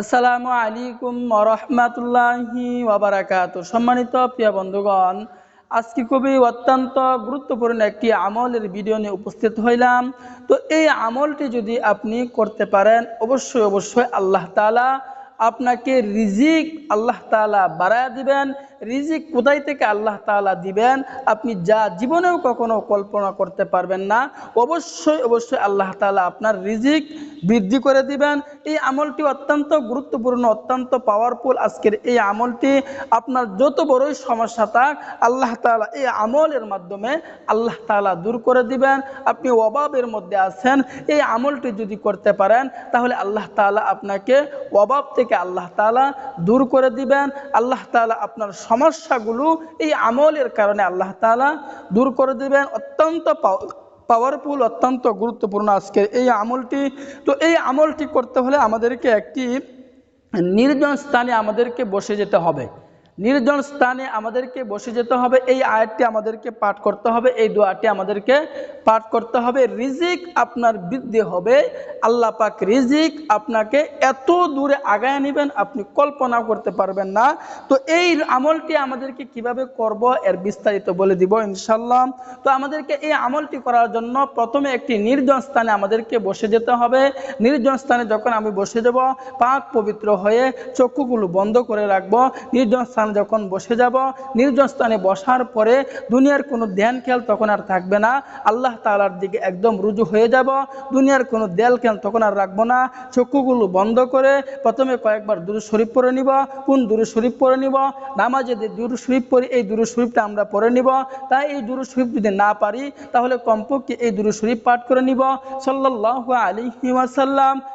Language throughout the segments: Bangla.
আসসালামু আলাইকুম রহমাতুল্লাহি ওবরাকাত সম্মানিত প্রিয় বন্ধুগণ, আজকে খুবই অত্যন্ত গুরুত্বপূর্ণ একটি আমলের ভিডিও নিয়ে উপস্থিত হইলাম। তো এই আমলটি যদি আপনি করতে পারেন, অবশ্যই অবশ্যই আল্লাহ তালা আপনাকে রিজিক আল্লাহ তালা বাড়ায় দিবেন। রিজিক কোথায় থেকে আল্লাহ তালা দিবেন? আপনি যা জীবনেও কখনো কল্পনা করতে পারবেন না। অবশ্যই অবশ্যই আল্লাহ তালা আপনার রিজিক বৃদ্ধি করে দিবেন। এই আমলটি অত্যন্ত গুরুত্বপূর্ণ, অত্যন্ত পাওয়ারফুল আজকের এই আমলটি। আপনার যত বড়ই সমস্যা থাক, আল্লাহ তালা এই আমলের মাধ্যমে আল্লাহ তালা দূর করে দিবেন। আপনি অভাবের মধ্যে আছেন, এই আমলটি যদি করতে পারেন, তাহলে আল্লাহ তালা আপনাকে অভাব থেকে আল্লাহ তালা দূর করে দিবেন, আল্লাহ তালা আপনার সমস্যাগুলো এই আমলের কারণে আল্লাহ তালা দূর করে দিবেন। অত্যন্ত পাওয়ারফুল অত্যন্ত গুরুত্বপূর্ণ আজকের এই আমলটি। তো এই আমলটি করতে হলে আমাদেরকে একটি নির্জন স্থানে আমাদেরকে বসে যেতে হবে। নির্জন স্থানে আমাদেরকে বসে যেতে হবে। এই আয়াতটি আমাদেরকে পাঠ করতে হবে, এই দোয়াটি আমাদেরকে পাঠ করতে হবে। রিজিক আপনার বৃদ্ধি হবে। আল্লাহ পাক রিজিক আপনাকে এত দূরে আগায় নেবেন, আপনি কল্পনা করতে পারবেন না। তো এই আমলটি আমাদেরকে কীভাবে করব এর বিস্তারিত বলে দিব ইনশাল্লাহ তো আমাদেরকে এই আমলটি করার জন্য প্রথমে একটি নির্জন স্থানে আমাদেরকে বসে যেতে হবে। নির্জন স্থানে যখন আমি বসে যাব, পাক পবিত্র হয়ে চক্ষুগুলো বন্ধ করে রাখব। নির্জন স্থান যখন বসে যাব, নির্জন স্থানে বসার পরে দুনিয়ার কোনো ধ্যান খেয়াল তখন আর থাকবে না। আল্লাহ তালার দিকে একদম রুজু হয়ে যাব, দুনিয়ার কোনো দেল খেয়াল তখন আর রাখব না। চক্ষুগুলো বন্ধ করে প্রথমে কয়েকবার দুরু শরীফ পরে নিব। কোন দুরু শরীফ পরে নিব? নামাজে যে দুরু শরীফ পড়ি, এই দুরু শরীফটা আমরা পরে নিব। তাই এই দুরু শরীফ যদি না পারি, তাহলে কমপক্ষে এই দুরু শরীফ পাঠ করে নিব। সাল্লাহ আলী ওয়াসাল্লাম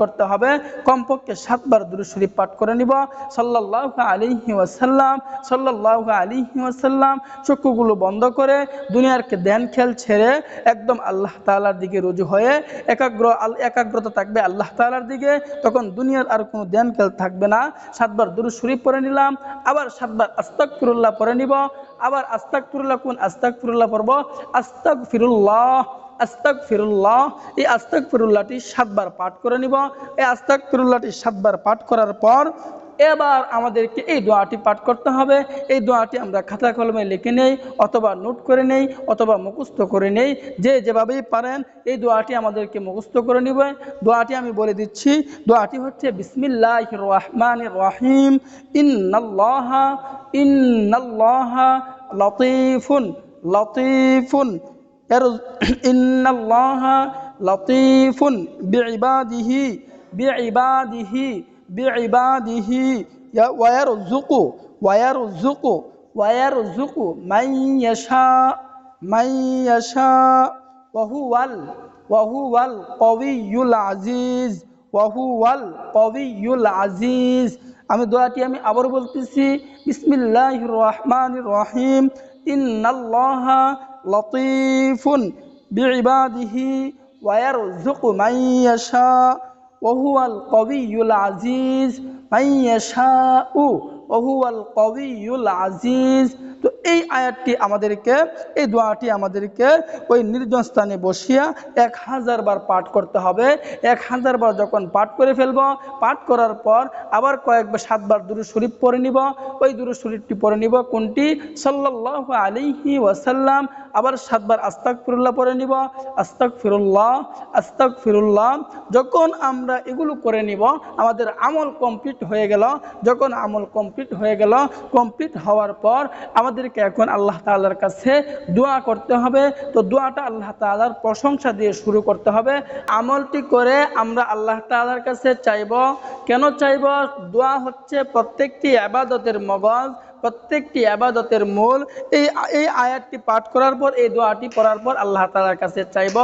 করতে হবে। কমপক্ষে সাতবার দুরু শরীফ পাঠ করে নিব। সাল্লাহ আলিহি ওয়াসাল্লাম সাল্লাহ আলিহি ওয়াসাল্লাম, চক্ষুগুলো বন্ধ করে দুনিয়ারকে ধ্যান খেল ছেড়ে একদম আল্লাহ তালার দিকে রুজু হয়ে একাগ্র একাগ্রতা থাকবে আল্লাহ তালার দিকে। তখন দুনিয়ার আর কোনো ধ্যান খেল থাকবে না। সাতবার দুরু শরীফ পরে নিলাম। আবার সাতবার আস্তাক ফিরুল্লাহ পরে নিব। আবার আস্তাক ফিরুল্লাহ কোন আস্তাক ফিরুল্লাহ পড়ব? আস্তাক ফিরুল্লাহ আস্তাক ফিরুল্লাহ এই আস্তাক ফিরুল্লাহটি সাতবার পাঠ করে নিব। এই আস্তাক ফিরুল্লাহটি সাতবার পাঠ করার পর এবার আমাদেরকে এই দোয়াটি পাঠ করতে হবে। এই দোয়াটি আমরা খাতা কলমে লিখে নেই অথবা নোট করে নেই অথবা মুখস্থ করে নেই। যে যেভাবেই পারেন এই দোয়াটি আমাদেরকে মুখস্থ করে নিবে দোয়াটি আমি বলে দিচ্ছি, দোয়াটি হচ্ছে বিসমিল্লাহ রহমান রহিম। ইন্নাল্লাহ ইন্নাল্লাহ লতিফুন লতিফুন এর, ইন্নাল্লাহ লতিফুন বিবাদিহি বিবাদিহি বিবাদিহি ওয়ার জুকু ওয়ার জুকু ওয়ার জুকু মাইয়াশা মাইয়াশা ওয়াহুয়াল ওয়াহুয়াল কবিউল আজিজ, ওয়াহুয়াল কবিউল আজিজ। আমি দোয়াটি আমি আবার বলতেছি বিসমিল্লাহ রহমান রহিম, ইন্নাল্লাহ লতিফুন বিবাদিহি ওয়ারযুকু মান ইয়াশা ওহুয়াল কবিউল আজিজ মাইয়াশাউ ওহুয়াল কবিউল আজিজ তো এই আয়াতটি আমাদেরকে, এই দোয়াটি আমাদেরকে ওই নির্জন স্থানে বসিয়া এক হাজার বার পাঠ করতে হবে। এক হাজার বার যখন পাঠ করে ফেলব, পাঠ করার পর আবার কয়েকবার সাতবার দুরু শরীফ পরে নিব। ওই দুরু শরীফটি পরে নিব কোনটি? সাল্লাহ আলিহি ওয়াসাল্লাম। আবার সাতবার আস্তাক ফিরুল্লাহ পরে নিব। আস্তাক ফিরুল্লাহ আস্তাক ফিরুল্লাহ যখন আমরা এগুলো করে নিব, আমাদের আমল কমপ্লিট হয়ে গেল। যখন আমল কমপ্লিট হয়ে গেল, কমপ্লিট হওয়ার পর আমাদেরকে এখন আল্লাহ তাল্লার কাছে দোয়া করতে হবে। তো দোয়াটা আল্লাহ তালার প্রশংসা দিয়ে শুরু করতে হবে। আমলটি করে আমরা আল্লাহ তালার কাছে চাইব। কেন চাইব? দোয়া হচ্ছে প্রত্যেকটি আবাদতের মগজ। প্রত্যেকটি আবাদতের মূল এই এই আয়াতটি পাঠ করার পর, এই দোয়াটি পড়ার পর আল্লাহ তালার কাছে চাইব।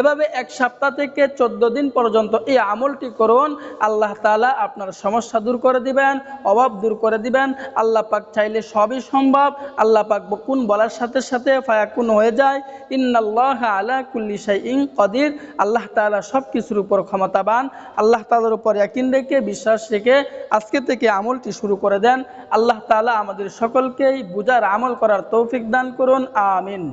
এভাবে এক সপ্তাহ থেকে চোদ্দ দিন পর্যন্ত এই আমলটি করুন। আল্লাহ তালা আপনার সমস্যা দূর করে দিবেন, অভাব দূর করে দিবেন। আল্লাহ পাক চাইলে সবই সম্ভব। আল্লাহ পাক কোন বলার সাথে সাথে ফায়াকুন হয়ে যায়। ইন্নাল্লাহ আলা কুল্লি শাইইন কদির। আল্লাহ তাআলা সব কিছুর উপর ক্ষমতাবান। আল্লাহ তাআলার উপর ইয়াকিন রেখে, বিশ্বাস রেখে আজকে থেকে আমলটি শুরু করে দেন। আল্লাহ তাআলা আমাদের সকলকেই বুজার আমল করার তৌফিক দান করুন আমিন।